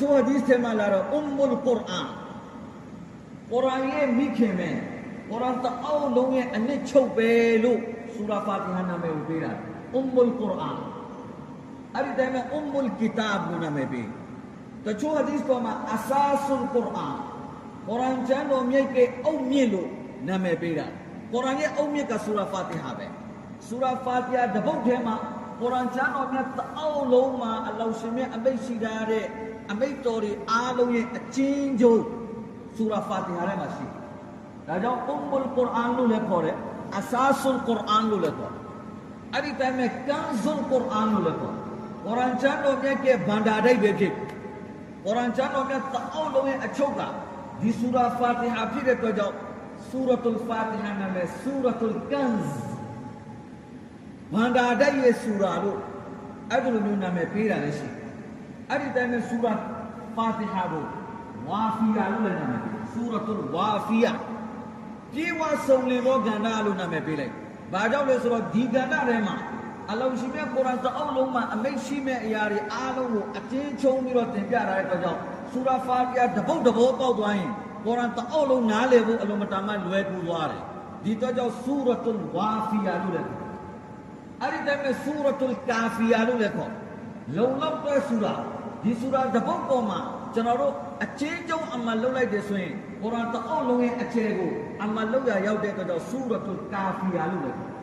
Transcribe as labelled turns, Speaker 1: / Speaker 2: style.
Speaker 1: ချို့ဟာဒီစ်ထဲမှာလာတော့အွမ်မူလ်ကုရ်အာန်ကုရ်အာန်ရဲ့မိခင်ပဲကုရ်အာန်တအောက်လုံးရဲ့အနှစ်ချုပ်ပဲလို့ဆူရာဖာတီဟာနာမည်ကိုပေးတာအွမ်မူလ်ကုရ်အာန်အဲ့ဒီတိုင်းမှာအွမ်မူလ်ကီတာဘ်လို့နာမည်ပေးတချို့ဟာဒီစ်ပေါ်မှာအဆာဆုလ်ကုရ်အာန်ကုရ်အာန်ကျမ်းတော်မြိတ်ကအုတ်မြင့်လို့နာမည်ပေးတာကုရ်အာန်ရဲ့အုတ်မြင့်ကဆူရာဖာတီဟာပဲဆူရာဖာတီဟာတပုတ်ထဲမှာကုရ်အာန်ကျမ်းတော်မြတ်တအောက်လုံးမှာအလောရှင်မြတ်အမိတ်ရှိထားတဲ့ အမိတ်တော်တွေအားလုံးရဲ့အချင်းချုပ်ဆူရာဖာတီဟာထဲမှာရှိတယ်။ဒါကြောင့်အုမ်မူလ်ကုရ်အာန်လို့လည်းခေါ်တယ်။အဆာဆုလ်ကုရ်အာန်လို့လည်းခေါ်တယ်။အဲ့ဒီတိုင်းမှာကန်ဇုလ်ကုရ်အာန်လို့လည်းခေါ်တယ်။ကုရ်အာန်ကျမ်းတော်မြတ်ရဲ့ဗန္ဒာဒိတ်ပဲဖြစ်။ကုရ်အာန်ကျမ်းတော်မြတ်တအောက်လုံးရဲ့အချုပ်ကဒီဆူရာဖာတီဟာဖြစ်တဲ့အတွက်ကြောင့်ဆူရတ်လ်ဖာတီဟာနာမည်ဆူရတ်လ်ကန်ဇ်မန္တာတိုက်ရဲ့ဆူရာလို့အဲ့ဒီလိုမျိုးနာမည်ပေးတာလည်းရှိတယ် အဲ့ဒီတိုင်းနဲ့ဆူရာဖာတီဟာကိုဝါဖီယာလို့လည်းနာမည်ပေးတယ်ဆူရတ်လ်ဝါဖီယာပြေဝဆုံလင်သောကန္တာလို့နာမည်ပေးလိုက်ဘာကြောင့်လဲဆိုတော့ဒီကန္တာထဲမှာအလောရှိမြတ်ကုရ်အာန်တအုပ်လုံးမှာအမိတ်ရှိမဲ့အရာတွေအားလုံးကိုအတင်းချုံပြီးတော့တင်ပြထားတဲ့အတွက်ကြောင့်ဆူရာဖာတီယာတပုတ်တဘောပေါက်သွားရင်ကုရ်အာန်တအုပ်လုံးနားလည်ဖို့အလုံးမတန်မှလွယ်ကူသွားတယ်ဒီအတွက်ကြောင့်ဆူရတ်လ်ဝါဖီယာလို့လည်းအဲ့ဒီတည်းမဲ့ဆူရတ်လ်ကာဖီယာလို့လည်းခေါ် လုံလောက်တဲ့ဆူရာဒီဆူရာတစ်ပုဒ်ပေါ်မှာကျွန်တော်တို့အချင်းကျုံအမှလုပ်လိုက်တယ်ဆိုရင်ကုရ်အာန်တအုပ်လုံးရဲ့အခြေကိုအမှလုပ်ရရောက်တဲ့အတွက်ကြောင့်ဆူရတ်လ်ကာဖီယာလို့လည်းခေါ်